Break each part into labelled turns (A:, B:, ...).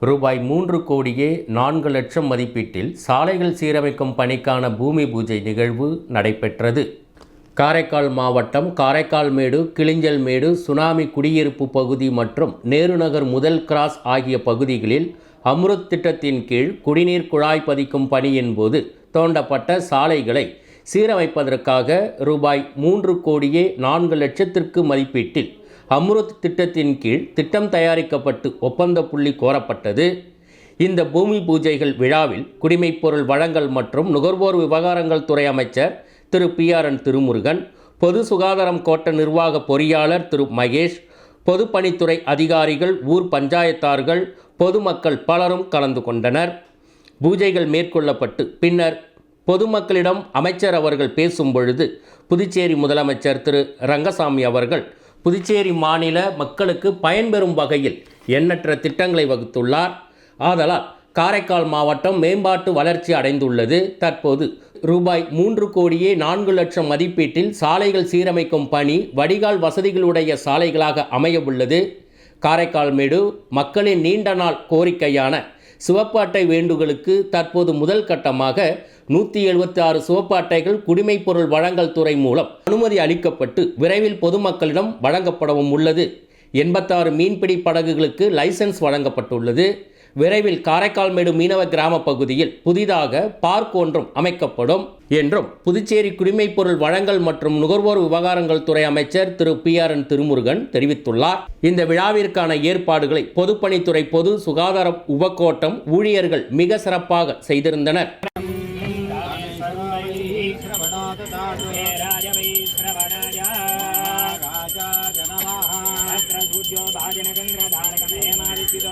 A: ரூபாய் மூன்று கோடியே நான்கு லட்சம் மதிப்பீட்டில் சாலைகள் சீரமைக்கும் பணிக்கான பூமி பூஜை நிகழ்வு நடைபெற்றது. காரைக்கால் மாவட்டம் காரைக்கால்மேடு கிளிஞ்சல்மேடு சுனாமி குடியிருப்பு பகுதி மற்றும் நேருநகர் முதல் கிராஸ் ஆகிய பகுதிகளில் அம்ருத் திட்டத்தின் கீழ் குடிநீர் குழாய் பதிக்கும் பணியின் போது தோண்டப்பட்ட சாலைகளை சீரமைப்பதற்காக ரூபாய் மூன்று கோடியே நான்கு லட்சத்திற்கு மதிப்பீட்டில் அம்ருத் திட்டத்தின் கீழ் திட்டம் தயாரிக்கப்பட்டு ஒப்பந்த புள்ளி கோரப்பட்டது. இந்த பூமி பூஜைகள் விழாவில் குடிமைப்பொருள் வழங்கல் மற்றும் நுகர்வோர் விவகாரங்கள் துறை அமைச்சர் Thiru P R N Thirumurugan பொது சுகாதாரம் கோட்ட நிர்வாக பொறியாளர் திரு மகேஷ் பொதுப்பணித்துறை அதிகாரிகள் ஊர் பஞ்சாயத்தார்கள் பொதுமக்கள் பலரும் கலந்து கொண்டனர். பூஜைகள் மேற்கொள்ளப்பட்டு பின்னர் பொதுமக்களிடம் அமைச்சர் அவர்கள் பேசும் பொழுது புதுச்சேரி முதலமைச்சர் திரு ரங்கசாமி அவர்கள் புதுச்சேரி மாநில மக்களுக்கு பயன்பெறும் வகையில் எண்ணற்ற திட்டங்களை வகுத்துள்ளார். ஆதலால் காரைக்கால் மாவட்டம் மேம்பாட்டு வளர்ச்சி அடைந்துள்ளது. தற்போது ரூபாய் மூன்று கோடியே நான்கு லட்சம் மதிப்பீட்டில் சாலைகள் சீரமைக்கும் பணி வடிகால் வசதிகளுடைய சாலைகளாக அமைய உள்ளது காரைக்கால்மேடு மக்களின் நீண்ட நாள் கோரிக்கையான சிவப்பு அட்டை வேண்டுகளுக்கு தற்போது முதல் கட்டமாக நூற்றி எழுபத்தி ஆறு சிவப்பு அட்டைகள் குடிமைப்பொருள் வழங்கல் துறை மூலம் அனுமதி அளிக்கப்பட்டு விரைவில் பொதுமக்களிடம் வழங்கப்படவும் உள்ளது. எண்பத்தாறு மீன்பிடி படகுகளுக்கு லைசன்ஸ் வழங்கப்பட்டுள்ளது. விரைவில் காரைக்கால்மேடு மீனவ கிராம பகுதியில் புதிதாக பார்க் ஒன்றும் அமைக்கப்படும் என்றும் புதுச்சேரி குடிமைப்பொருள் வழங்கல் மற்றும் நுகர்வோர் விவகாரங்கள் துறை அமைச்சர் Thiru P R N Thirumurugan தெரிவித்துள்ளார். இந்த விழாவிற்கான ஏற்பாடுகளை பொதுப்பணித்துறை பொது சுகாதார உபக்கோட்டம் ஊழியர்கள் மிக சிறப்பாக செய்திருந்தனர்.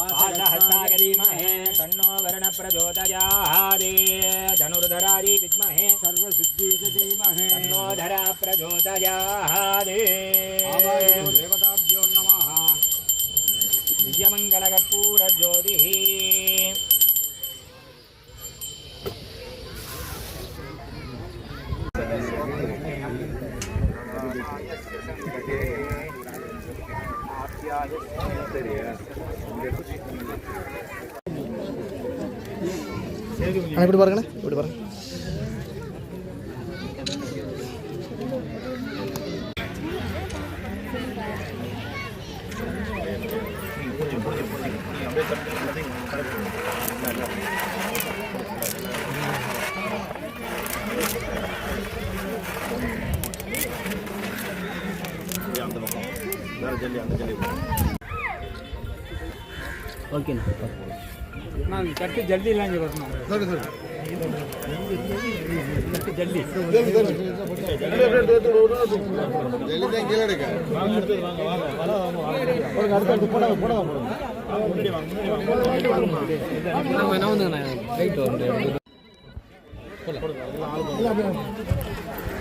B: पाशहस्ताय धीमहे तन्नो वर्णप्रचोदयादे धनुर्धरादि विद्महे सर्वसिद्धि च तन्नो धरा प्रचोदयादे देवताभ्यो नमः। दिव्यमङ्गलकर्पूरज्योतिः।
C: அண்ணா இப்படி பாருங்கண்ணே இப்படி பாருங்க
B: நான் கட்டு ஜல்தி இல்லாங்க வரணும்.
C: சரி சரி. நம்ம என்ன வந்துங்கண்ணா?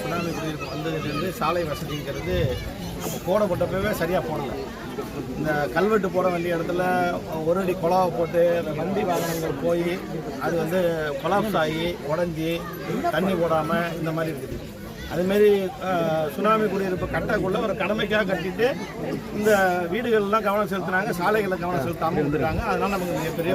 D: சுனாமி குடியிருப்பு வந்ததுலேருந்து சாலை வசதிங்கிறது அப்போ போடப்பட்டப்பவே சரியாக போடலை. இந்த கல்வெட்டு போட வேண்டிய இடத்துல ஒரு அடி குழாவை போட்டு அந்த வண்டி வாகனங்கள் போய் அது வந்து கொலாப்ஸ் ஆகி உடஞ்சி தண்ணி போடாமல் இந்த மாதிரி இருக்குது. அதுமாரி சுனாமி குடியிருப்பு கட்டக்குள்ள ஒரு கடமைக்காக கட்டிட்டு இந்த வீடுகள்லாம் கவனம் செலுத்துனாங்க சாலைகளில் கவனம் செலுத்தாமல் இருந்துட்டாங்க. அதனால் நமக்கு மிகப்பெரிய